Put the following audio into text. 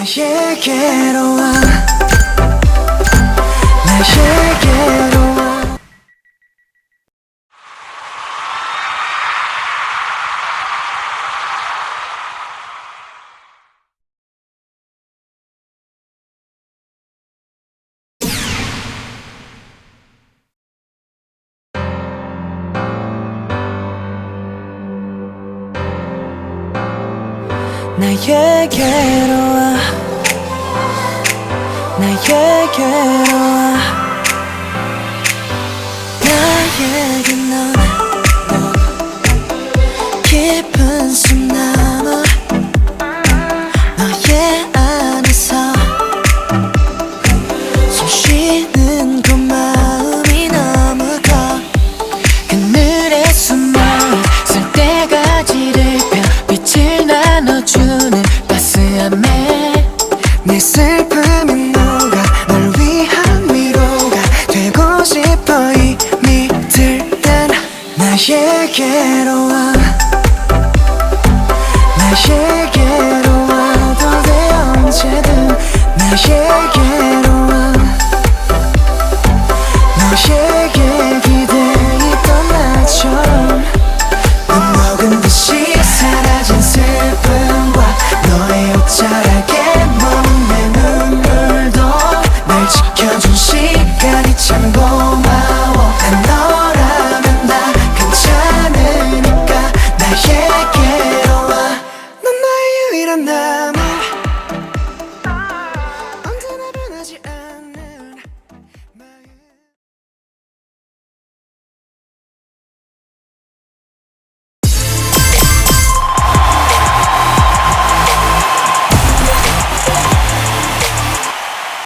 나에게로 와 나에게로 와. 나에게로 와 나에게로. 와 나에게 넌 깊은 숨나무 너의 안에서 숨 쉬는 그 마음이 너무 커 그늘에 숨어 쓸데가지를 펴 빛을 나눠주는 따스함에 내 슬픔은 나에게로 와. 나에게로 와도 돼 언제든. 나에게로 와. 너에 and then